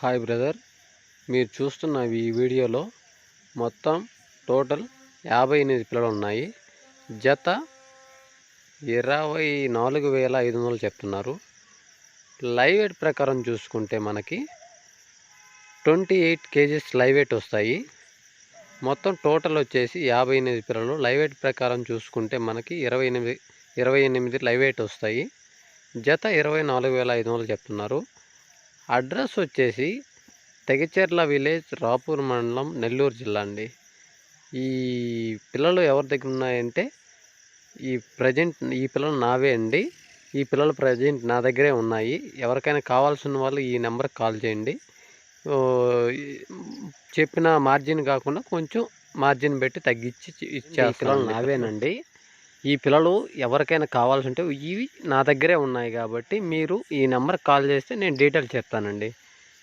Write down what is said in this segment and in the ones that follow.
Hi brother. మీరు చూస్తున్న ఈ వీడియోలో మొత్తం టోటల్ యాభై ఎనిమిది పిల్లలు ఉన్నాయి జత ఇరవై నాలుగు వేల ఐదు వందలు చెప్తున్నారు. లైవ్ వెయిట్ ప్రకారం చూసుకుంటే మనకి twenty eight KGs live weight వస్తాయి. మొత్తం టోటల్ వచ్చేసి యాభై ఎనిమిది పిల్లలు. లైవ్ వెయిట్ ప్రకారం చూసుకుంటే మనకి ఇరవై ఎనిమిది ఇరవై ఎనిమిది లైవ్ వెయిట్ వస్తాయి. జత ఇరవై నాలుగు వేల ఐదు వందలు చెప్తున్నారు. అడ్రస్ వచ్చేసి తెగచెర్ల విలేజ్ రాపూర్ మండలం నెల్లూరు జిల్లా అండి. ఈ పిల్లలు ఎవరి దగ్గర ఉన్నాయంటే ఈ ప్రజెంట్ ఈ పిల్లలు నావే అండి. ఈ పిల్లలు ప్రజెంట్ నా దగ్గరే ఉన్నాయి. ఎవరికైనా కావాల్సిన వాళ్ళు ఈ నెంబర్కి కాల్ చేయండి. చెప్పిన మార్జిన్ కాకుండా కొంచెం మార్జిన్ పెట్టి తగ్గించి ఇచ్చే పిల్లలు నావేనండి. ఈ పిల్లలు ఎవరికైనా కావాల్సి ఉంటే ఇవి నా దగ్గరే ఉన్నాయి కాబట్టి మీరు ఈ నెంబర్కి కాల్ చేస్తే నేను డీటెయిల్స్ చెప్తానండి.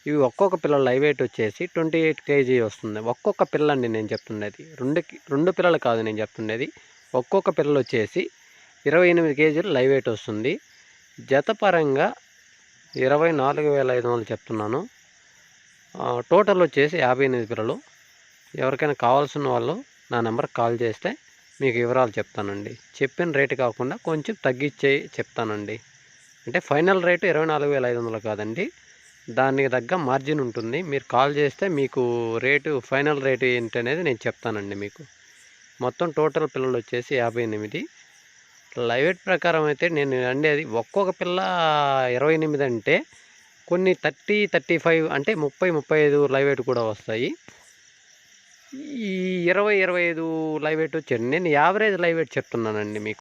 ఇవి ఒక్కొక్క పిల్లల లైవ్ వెయిట్ వచ్చేసి ట్వంటీ ఎయిట్ కేజీ వస్తుంది. ఒక్కొక్క పిల్ల అండి నేను చెప్తుండేది రెండు రెండు పిల్లలు కాదు నేను చెప్తుండేది ఒక్కొక్క పిల్లలు వచ్చేసి ఇరవై ఎనిమిది కేజీలు లైవ్ వెయిట్ వస్తుంది. జతపరంగా ఇరవై నాలుగు వేల ఐదు వందలు చెప్తున్నాను. టోటల్ వచ్చేసి యాభై ఎనిమిది పిల్లలు. ఎవరికైనా కావాల్సిన వాళ్ళు నా నెంబర్కి కాల్ చేస్తే మీకు వివరాలు చెప్తానండి. చెప్పిన రేటు కాకుండా కొంచెం తగ్గించే చెప్తానండి. అంటే ఫైనల్ రేటు ఇరవై నాలుగు వేల ఐదు వందలు కాదండి. దానికి తగ్గ మార్జిన్ ఉంటుంది. మీరు కాల్ చేస్తే మీకు రేటు ఫైనల్ రేటు ఏంటి అనేది నేను చెప్తానండి మీకు. మొత్తం టోటల్ పిల్లలు వచ్చేసి యాభై ఎనిమిది. లైవ్ ప్రకారం అయితే నేను అండేది ఒక్కొక్క పిల్ల ఇరవై ఎనిమిది అంటే కొన్ని థర్టీ థర్టీ ఫైవ్ అంటే ముప్పై ముప్పై ఐదు లైవ్ కూడా వస్తాయి. ఈ ఇరవై ఇరవై ఐదు లైవ్ వెయిట్ వచ్చాడు నేను యావరేజ్ లైవ్ వెయిట్ చెప్తున్నానండి మీకు.